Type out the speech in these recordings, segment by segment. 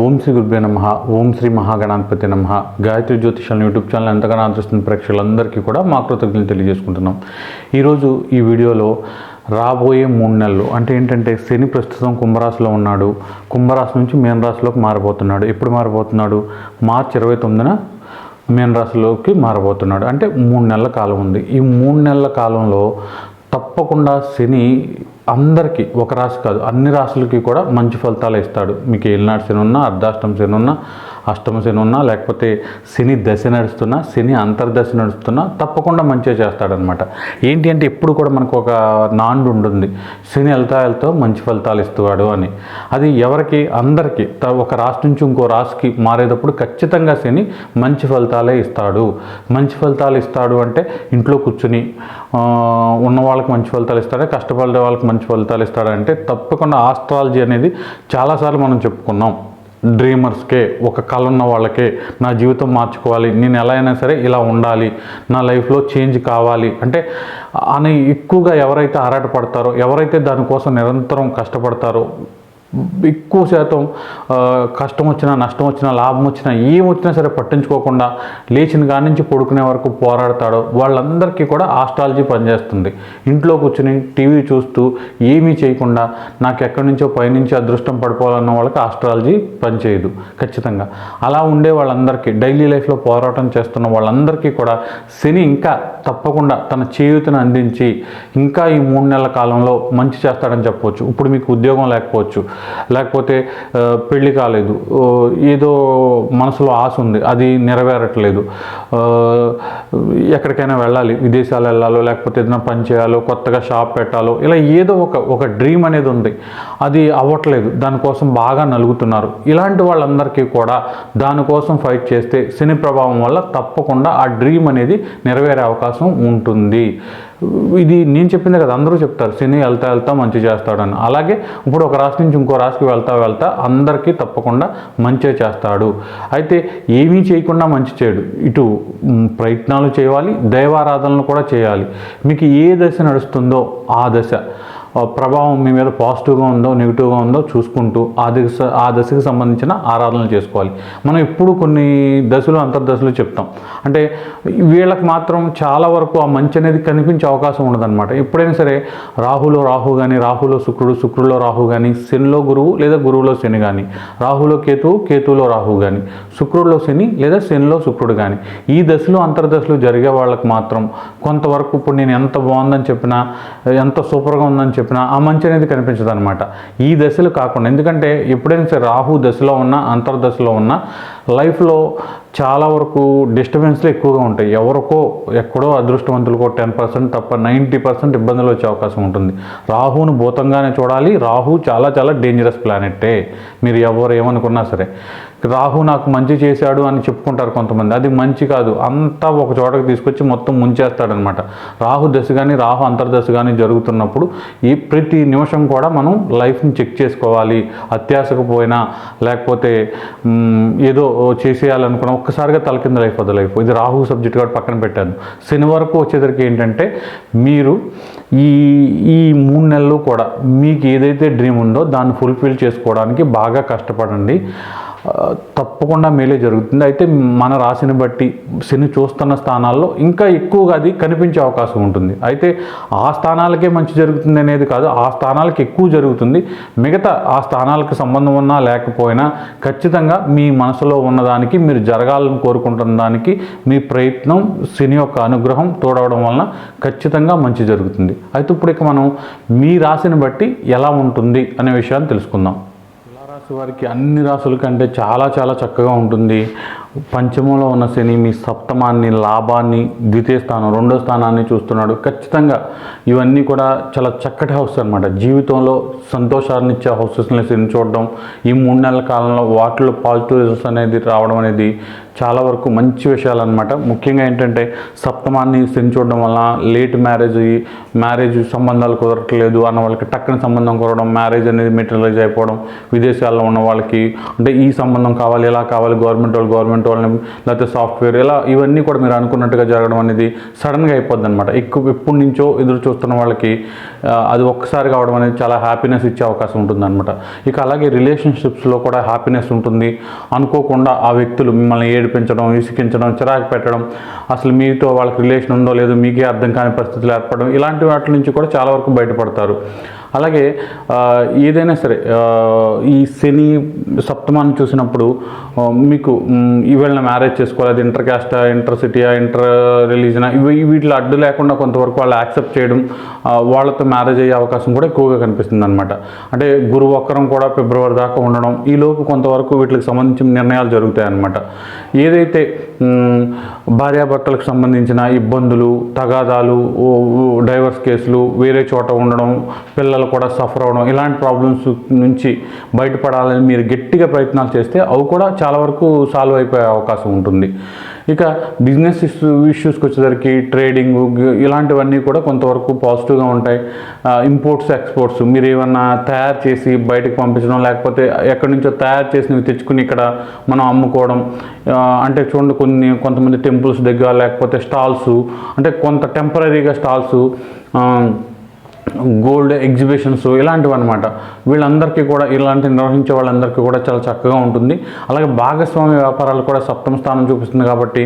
ఓం శ్రీ గురుభ్యో నమ. ఓం శ్రీ మహాగణాధిపతి నమ. గాయత్రి జ్యోతిషాలను యూట్యూబ్ ఛానల్ ఎంతగానో ఆదరిస్తున్న ప్రేక్షకులందరికీ కూడా మా కృతజ్ఞతలు తెలియజేసుకుంటున్నాం. ఈరోజు ఈ వీడియోలో రాబోయే మూడు నెలలు అంటే ఏంటంటే శని ప్రస్తుతం కుంభరాశిలో ఉన్నాడు. కుంభరాశి నుంచి మీనరాశిలోకి మారిపోతున్నాడు ఎప్పుడు మారిపోతున్నాడు మార్చి ఇరవై తొమ్మిదిన మీనరాశిలోకి మారబోతున్నాడు. అంటే మూడు నెలల కాలం ఉంది. ఈ మూడు నెలల కాలంలో తప్పకుండా శని అందరికీ ఒక రాశి కాదు అన్ని రాశులకి కూడా మంచి ఫలితాలు ఇస్తాడు. మీకు ఏలినాడు శని ఉన్నా అర్ధాష్టం శని ఉన్నా అష్టమ శని ఉన్నా లేకపోతే శని దశ నడుస్తున్నా శని అంతర్దశ నడుస్తున్నా తప్పకుండా మంచిగా చేస్తాడనమాట. ఏంటి అంటే ఎప్పుడు కూడా మనకు ఒక నాండు ఉంటుంది. శని వెళ్తా వెళ్తా మంచి ఫలితాలు ఇస్తాడు అని. అది ఎవరికి? అందరికీ. త- ఒక రాష్ట్రం నుంచి ఇంకో రాశికి మారేటప్పుడు ఖచ్చితంగా శని మంచి ఫలితాలే ఇస్తాడు. మంచి ఫలితాలు ఇస్తాడు అంటే ఇంట్లో కూర్చుని ఉన్న వాళ్ళకి మంచి ఫలితాలు ఇస్తాడా కష్టపడే వాళ్ళకి మంచి ఫలితాలు ఇస్తాడంటే తప్పకుండా ఆస్ట్రాలజీ అనేది చాలాసార్లు మనం చెప్పుకున్నాం. డ్రీమర్స్కే ఒక కళ ఉన్న వాళ్ళకే నా జీవితం మార్చుకోవాలి నేను ఎలా అయినా సరే ఇలా ఉండాలి నా లైఫ్లో చేంజ్ కావాలి అంటే అని ఎక్కువగా ఎవరైతే ఆరాటపడతారో ఎవరైతే దానికోసం నిరంతరం కష్టపడతారో ఎక్కువ శాతం కష్టం వచ్చినా నష్టం వచ్చినా లాభం వచ్చినా ఏం వచ్చినా సరే పట్టించుకోకుండా లేచిన కాడి నుంచి పడుకునే వరకు పోరాడతాడో వాళ్ళందరికీ కూడా ఆస్ట్రాలజీ పనిచేస్తుంది. ఇంట్లో కూర్చుని టీవీ చూస్తూ ఏమీ చేయకుండా నాకు ఎక్కడి నుంచో పైనుంచి అదృష్టం పడిపోవాలన్న వాళ్ళకి ఆస్ట్రాలజీ పనిచేయదు ఖచ్చితంగా. అలా ఉండే వాళ్ళందరికీ డైలీ లైఫ్లో పోరాటం చేస్తున్న వాళ్ళందరికీ కూడా శని ఇంకా తప్పకుండా తన చేయూతను అందించి ఇంకా ఈ మూడు నెలల కాలంలో మంచి చేస్తాడని చెప్పవచ్చు ఇప్పుడు మీకు ఉద్యోగం లేకపోవచ్చు లేకపోతే పెళ్ళి పెళ్ళి కాలేదు. ఏదో మనసులో ఆశ ఉంది. అది నెరవేరట్లేదు. ఎక్కడికైనా వెళ్ళాలి. విదేశాలు వెళ్ళాలో లేకపోతే ఏదైనా పని చేయాలో కొత్తగా షాప్ పెట్టాలో ఇలా ఏదో ఒక ఒక డ్రీమ్ అనేది ఉంది. అది అవ్వట్లేదు. దానికోసం బాగా నలుగుతున్నారు. ఇలాంటి వాళ్ళందరికీ కూడా దానికోసం ఫైట్ చేస్తే శని ప్రభావం వల్ల తప్పకుండా ఆ డ్రీమ్ అనేది నెరవేరే అవకాశం ఉంటుంది. ఇది నేను చెప్పింది కదా అందరూ చెప్తారు శని వెళ్తా వెళ్తా మంచి చేస్తాడని. అలాగే ఇప్పుడు ఒక రాశి నుంచి ఇంకో రాశికి వెళ్తా వెళ్తా అందరికీ తప్పకుండా మంచి చేస్తాడు. అయితే ఏమీ చేయకుండా మంచి చేయడు. ఇటు ప్రయత్నాలు చేయాలి దైవారాధనలు కూడా చేయాలి. మీకు ఏ దశ నడుస్తుందో ఆ దశ. ప్రభావం మీ మీద పాజిటివ్గా ఉందో నెగిటివ్గా ఉందో చూసుకుంటూ ఆ దశ ఆ దశకు సంబంధించిన ఆరాధనలు చేసుకోవాలి. మనం ఇప్పుడు కొన్ని దశలు అంతర్దశలు చెప్తాం. అంటే వీళ్ళకి మాత్రం చాలా వరకు ఆ మంచి అనేది కనిపించే అవకాశం ఉండదన్నమాట. ఎప్పుడైనా సరే రాహులో రాహు కానీ రాహులో శుక్రుడు శుక్రులో రాహు కానీ శనిలో గురువు లేదా గురువులో శని కానీ రాహులో కేతువు కేతువులో రాహు కానీ శుక్రుడిలో శని లేదా శనిలో శుక్రుడు కానీ ఈ దశలు అంతర్దశలు జరిగే వాళ్ళకి మాత్రం కొంతవరకు ఇప్పుడు నేను ఎంత బాగుందని చెప్పినా ఎంత సూపర్గా ఉందని చెప్పినా ఆ మంచి అనేది కనిపించదు అనమాట ఈ దశలు కాకుండా ఎందుకంటే ఎప్పుడైనా సరే రాహు దశలో ఉన్న అంతర్దశలో ఉన్న లైఫ్లో చాలా వరకు డిస్టర్బెన్స్లు ఎక్కువగా ఉంటాయి. ఎవరికో ఎక్కడో అదృష్టవంతులకో టెన్ పర్సెంట్ తప్ప నైంటీ పర్సెంట్ ఇబ్బందులు వచ్చే అవకాశం ఉంటుంది. రాహును భూతంగానే చూడాలి. రాహు చాలా చాలా డేంజరస్ ప్లానెట్టే మీరు ఎవరు ఏమనుకున్నా సరే. రాహు నాకు మంచి చేశాడు అని చెప్పుకుంటారు కొంతమంది. అది మంచి కాదు. అంతా ఒక చోటకి తీసుకొచ్చి మొత్తం ముంచేస్తాడనమాట. రాహు దశ కానీ రాహు అంతర్దశ కానీ జరుగుతున్నప్పుడు ఈ ప్రతి నిమిషం కూడా మనం లైఫ్ని చెక్ చేసుకోవాలి. అత్యాశకు పోయినా లేకపోతే ఏదో చేసేయాలనుకున్నా ఒక్కసారిగా తల కింద లైఫ్ లైఫ్ ఇది రాహు సబ్జెక్ట్ కాబట్టి పక్కన పెట్టాను. శని వరకు వచ్చేసరికి ఏంటంటే మీరు ఈ ఈ మూడు నెలలు కూడా మీకు ఏదైతే డ్రీమ్ ఉందో దాన్ని ఫుల్ఫిల్ చేసుకోవడానికి బాగా కష్టపడండి. తప్పకుండా మేలే జరుగుతుంది. అయితే మన రాశిని బట్టి శని చూస్తున్న స్థానాల్లో ఇంకా ఎక్కువగా అది కనిపించే అవకాశం ఉంటుంది. అయితే ఆ స్థానాలకే మంచి జరుగుతుంది అనేది కాదు ఆ స్థానాలకు ఎక్కువ జరుగుతుంది. మిగతా ఆ స్థానాలకు సంబంధం ఉన్నా లేకపోయినా ఖచ్చితంగా మీ మనసులో ఉన్నదానికి మీరు జరగాలని కోరుకుంటున్న దానికి మీ ప్రయత్నం శని యొక్క అనుగ్రహం తోడవడం వలన ఖచ్చితంగా మంచి జరుగుతుంది. అయితే ఇప్పుడు ఇక మనం మీ రాశిని బట్టి ఎలా ఉంటుంది అనే విషయాన్ని తెలుసుకుందాం. రాశి వారికి అన్ని రాసుల కంటే చాలా చాలా చక్కగా ఉంటుంది. పంచమంలో ఉన్న శని మీ సప్తమాన్ని లాభాన్ని ద్వితీయ స్థానం రెండో స్థానాన్ని చూస్తున్నాడు. ఖచ్చితంగా ఇవన్నీ కూడా చాలా చక్కటి హౌస్ అనమాట జీవితంలో సంతోషాన్ని ఇచ్చే హౌసెస్ని శని చూడడం ఈ మూడు నెలల కాలంలో వాటిలో పాజిటివ్ రిజల్ట్స్ అనేది రావడం అనేది చాలా వరకు మంచి విషయాలు అనమాట ముఖ్యంగా ఏంటంటే సప్తమాన్ని శని చూడడం వల్ల లేట్ మ్యారేజ్ మ్యారేజ్ సంబంధాలు కుదరట్లేదు అన్న వాళ్ళకి టక్కని సంబంధం కుదరడం మ్యారేజ్ అనేది మెటీరియలైజ్ అయిపోవడం విదేశాల్లో ఉన్న వాళ్ళకి అంటే ఈ సంబంధం కావాలి ఎలా కావాలి గవర్నమెంట్ వాళ్ళు గవర్నమెంట్ వాళ్ళని లేకపోతే సాఫ్ట్వేర్ ఇలా ఇవన్నీ కూడా మీరు అనుకున్నట్టుగా జరగడం అనేది సడన్గా అయిపోద్ది అనమాట ఎక్కువ ఎప్పటి నుంచో ఎదురు చూస్తున్న వాళ్ళకి అది ఒక్కసారి కావడం అనేది చాలా హ్యాపీనెస్ ఇచ్చే అవకాశం ఉంటుంది అనమాట ఇక అలాగే రిలేషన్షిప్స్లో కూడా హ్యాపీనెస్ ఉంటుంది. అనుకోకుండా ఆ వ్యక్తులు మిమ్మల్ని ఏడిపించడం విసికించడం చిరాకు పెట్టడం అసలు మీతో వాళ్ళకి రిలేషన్ ఉందో లేదో మీకే అర్థం కాని పరిస్థితులు ఏర్పడడం ఇలాంటి వాటి నుంచి కూడా చాలా వరకు బయటపడతారు. అలాగే ఏదైనా సరే ఈ శని సప్తమాన్ని చూసినప్పుడు మీకు ఈవేళ మ్యారేజ్ చేసుకోవాలి అది ఇంటర్ క్యాస్టా ఇంటర్ సిటీయా ఇంటర్ రిలీజనా ఇవి వీటిలో అడ్డు లేకుండా కొంతవరకు వాళ్ళు యాక్సెప్ట్ చేయడం వాళ్ళతో మ్యారేజ్ అయ్యే అవకాశం కూడా ఎక్కువగా కనిపిస్తుంది అనమాట అంటే గురువు ఒక్కరం కూడా ఫిబ్రవరి దాకా ఉండడం ఈ లోపు కొంతవరకు వీటికి సంబంధించిన నిర్ణయాలు జరుగుతాయి అన్నమాట ఏదైతే భార్యాభర్తలకు సంబంధించిన ఇబ్బందులు తగాదాలు డైవర్స్ కేసులు వేరే చోట ఉండడం పిల్లలు కూడా సఫర్ అవ్వడం ఇలాంటి ప్రాబ్లమ్స్ నుంచి బయటపడాలని మీరు గట్టిగా ప్రయత్నాలు చేస్తే అవి కూడా చాలా వరకు సాల్వ్ అయిపోయే అవకాశం ఉంటుంది. ఇక బిజినెస్ ఇష్యూ ఇష్యూస్కి వచ్చేసరికి ట్రేడింగ్ ఇలాంటివన్నీ కూడా కొంతవరకు పాజిటివ్గా ఉంటాయి. ఇంపోర్ట్స్ ఎక్స్పోర్ట్స్ మీరు ఏమన్నా తయారు చేసి బయటకు పంపించడం లేకపోతే ఎక్కడి నుంచో తయారు చేసినవి తెచ్చుకుని ఇక్కడ మనం అమ్ముకోవడం అంటే చూడండి కొన్ని కొంతమంది టెంపుల్స్ దగ్గర లేకపోతే స్టాల్స్ అంటే కొంత టెంపరీగా స్టాల్స్ గోల్డ్ ఎగ్జిబిషన్స్ ఇలాంటివి అనమాట వీళ్ళందరికీ కూడా ఇలాంటి నిర్వహించే వాళ్ళందరికీ కూడా చాలా చక్కగా ఉంటుంది. అలాగే భాగస్వామ్య వ్యాపారాలు కూడా సప్తమ స్థానం చూపిస్తుంది కాబట్టి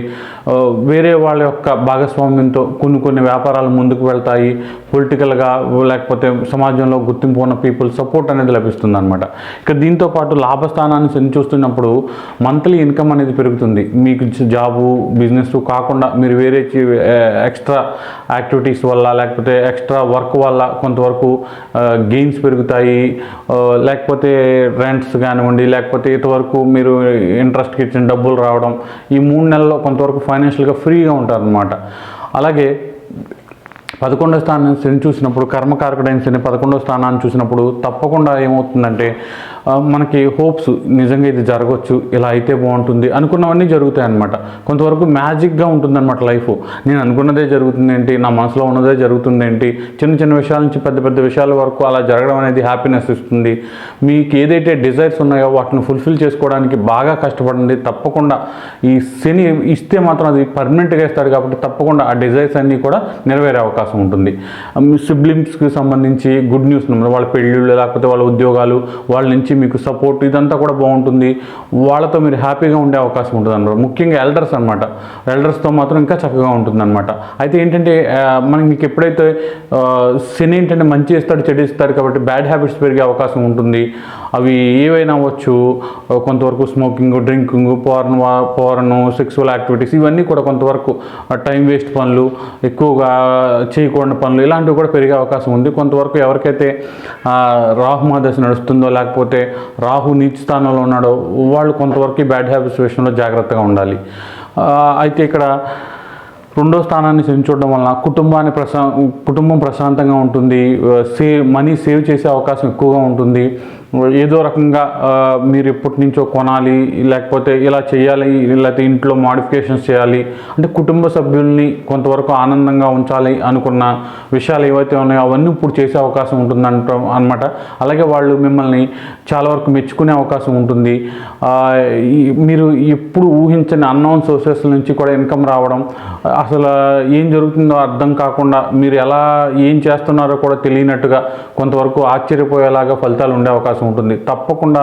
వేరే వాళ్ళ యొక్క భాగస్వామ్యంతో కొన్ని కొన్ని వ్యాపారాలు ముందుకు వెళ్తాయి. పొలిటికల్గా లేకపోతే సమాజంలో గుర్తింపు ఉన్న పీపుల్ సపోర్ట్ అనేది లభిస్తుంది అనమాట ఇక దీంతో పాటు లాభస్థానాన్ని శని చూస్తున్నప్పుడు మంత్లీ ఇన్కమ్ అనేది పెరుగుతుంది. మీకు జాబు బిజినెస్ కాకుండా మీరు వేరే ఎక్స్ట్రా యాక్టివిటీస్ వల్ల లేకపోతే ఎక్స్ట్రా వర్క్ వల్ల కొంతవరకు గెయిన్స్ పెరుగుతాయి. లేకపోతే రెంట్స్ కానివ్వండి లేకపోతే ఇంతవరకు మీరు ఇంట్రెస్ట్కి ఇచ్చిన డబ్బులు రావడం ఈ మూడు నెలల్లో కొంతవరకు ఫైనాన్షియల్గా ఫ్రీగా ఉంటారనమాట అలాగే పదకొండో స్థానం శని చూసినప్పుడు కర్మకారకుడైన శని పదకొండో స్థానాన్ని చూసినప్పుడు తప్పకుండా ఏమవుతుందంటే మనకి హోప్స్ నిజంగా ఇది జరగవచ్చు ఇలా అయితే బాగుంటుంది అనుకున్నవన్నీ జరుగుతాయి అనమాట కొంతవరకు మ్యాజిక్గా ఉంటుందన్నమాట లైఫ్. నేను అనుకున్నదే జరుగుతుంది ఏంటి నా మనసులో ఉన్నదే జరుగుతుంది ఏంటి చిన్న చిన్న విషయాల నుంచి పెద్ద పెద్ద విషయాల వరకు అలా జరగడం అనేది హ్యాపీనెస్ ఇస్తుంది. మీకు ఏదైతే డిజైర్స్ ఉన్నాయో వాటిని ఫుల్ఫిల్ చేసుకోవడానికి బాగా కష్టపడండి. తప్పకుండా ఈ శని ఇస్తే మాత్రం అది పర్మనెంట్గా ఇస్తాడు కాబట్టి తప్పకుండా ఆ డిజైర్స్ అన్నీ కూడా నెరవేరే అవకాశం అవకాశం ఉంటుంది. సిబ్లింగ్స్కి సంబంధించి గుడ్ న్యూస్ వాళ్ళ పెళ్ళిళ్ళు లేకపోతే వాళ్ళ ఉద్యోగాలు వాళ్ళ నుంచి మీకు సపోర్ట్ ఇదంతా కూడా బాగుంటుంది. వాళ్ళతో మీరు హ్యాపీగా ఉండే అవకాశం ఉంటుంది అనమాట ముఖ్యంగా ఎల్డర్స్ అనమాట ఎల్డర్స్తో మాత్రం ఇంకా చక్కగా ఉంటుంది అనమాట అయితే ఏంటంటే మనకి మీకు ఎప్పుడైతే శని ఏంటంటే మంచి ఇస్తాడు చెడు ఇస్తాడు కాబట్టి బ్యాడ్ హ్యాబిట్స్ పెరిగే అవకాశం ఉంటుంది. అవి ఏవైనా అవ్వచ్చు కొంతవరకు smoking drinking porn porn sexual activities ఇవన్నీ కూడా కొంతవరకు టైం వేస్ట్ పనులు ఎక్కువగా చేయకూడని పనులు ఇలాంటివి కూడా పెరిగే అవకాశం ఉంది. కొంతవరకు ఎవరికైతే రాహు మహాదశ నడుస్తుందో లేకపోతే రాహు నీచ స్థానంలో ఉన్నాడో వాళ్ళు కొంతవరకు బ్యాడ్ హ్యాబిట్స్ విషయంలో జాగ్రత్తగా ఉండాలి. అయితే ఇక్కడ రెండో స్థానాన్ని చూడడం వలన కుటుంబాన్ని ప్రశా కుటుంబం ప్రశాంతంగా ఉంటుంది. సేవ్ మనీ సేవ్ చేసే అవకాశం ఎక్కువగా ఉంటుంది. ఏదో రకంగా మీరు ఎప్పటి నుంచో కొనాలి లేకపోతే ఇలా చేయాలి లేకపోతే ఇంట్లో మాడిఫికేషన్స్ చేయాలి అంటే కుటుంబ సభ్యుల్ని కొంతవరకు ఆనందంగా ఉంచాలి అనుకున్న విషయాలు ఏవైతే ఉన్నాయో అవన్నీ ఇప్పుడు చేసే అవకాశం ఉంటుంది అంట అనమాట అలాగే వాళ్ళు మిమ్మల్ని చాలా వరకు మెచ్చుకునే అవకాశం ఉంటుంది. ఈ- మీరు ఎప్పుడు ఊహించని అన్నౌన్ సోర్సెస్ నుంచి కూడా ఇన్కమ్ రావడం అసలు ఏం జరుగుతుందో అర్థం కాకుండా మీరు ఎలా ఏం చేస్తున్నారో కూడా తెలియనట్టుగా కొంతవరకు ఆశ్చర్యపోయేలాగా ఫలితాలు ఉండే అవకాశం ఉంటుంది. తప్పకుండా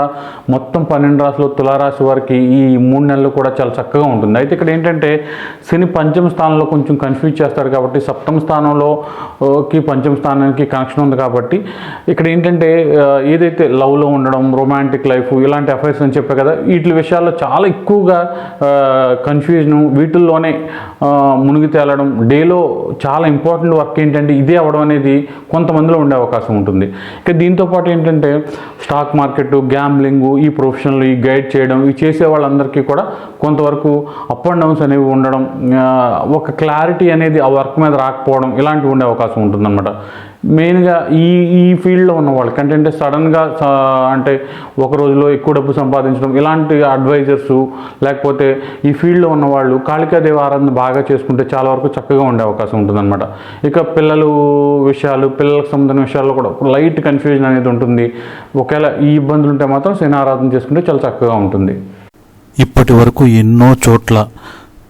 మొత్తం పన్నెండు రాశులు తులారాశి వారికి ఈ మూడు నెలలు కూడా చాలా చక్కగా ఉంటుంది. అయితే ఇక్కడ ఏంటంటే శని పంచమ స్థానంలో కొంచెం కన్ఫ్యూజ్ చేస్తారు కాబట్టి సప్తమ స్థానంలోకి పంచమ స్థానానికి కనెక్షన్ ఉంది కాబట్టి ఇక్కడ ఏంటంటే ఏదైతే లవ్లో ఉండడం రొమాంటిక్ లైఫ్ ఇలాంటి అఫైర్స్ అని చెప్పే కదా వీటి విషయాల్లో చాలా ఎక్కువగా కన్ఫ్యూజన్ వీటిల్లోనే మునిగి తేలడం డేలో చాలా ఇంపార్టెంట్ వర్క్ ఏంటంటే ఇదే అవ్వడం అనేది కొంతమందిలో ఉండే అవకాశం ఉంటుంది. ఇక దీంతో పాటు ఏంటంటే స్టాక్ మార్కెట్ గ్యాంబ్లింగ్ ఈ ప్రొఫెషన్లు ఈ గైడ్ చేయడం ఇవి చేసే వాళ్ళందరికీ కూడా కొంతవరకు అప్ అండ్ డౌన్స్ అనేవి ఉండడం ఒక క్లారిటీ అనేది ఆ వర్క్ మీద రాకపోవడం ఇలాంటివి ఉండే అవకాశం ఉంటుందన్నమాట. మెయిన్గా ఈ ఈ ఫీల్డ్లో ఉన్న వాళ్ళకి అంటే అంటే సడన్గా అంటే ఒక రోజులో ఎక్కువ డబ్బు సంపాదించడం ఇలాంటి అడ్వైజర్స్ లేకపోతే ఈ ఫీల్డ్లో ఉన్న వాళ్ళు కాళికాదేవి ఆరాధన బాగా చేసుకుంటే చాలా వరకు చక్కగా ఉండే అవకాశం ఉంటుందన్నమాట. ఇక పిల్లలు విషయాలు పిల్లలకు సంబంధించిన విషయాల్లో కూడా లైట్ కన్ఫ్యూజన్ అనేది ఉంటుంది. ఒకవేళ ఈ ఇబ్బందులు ఉంటే మాత్రం శని ఆరాధన చేసుకుంటే చాలా చక్కగా ఉంటుంది. ఇప్పటి వరకు ఎన్నో చోట్ల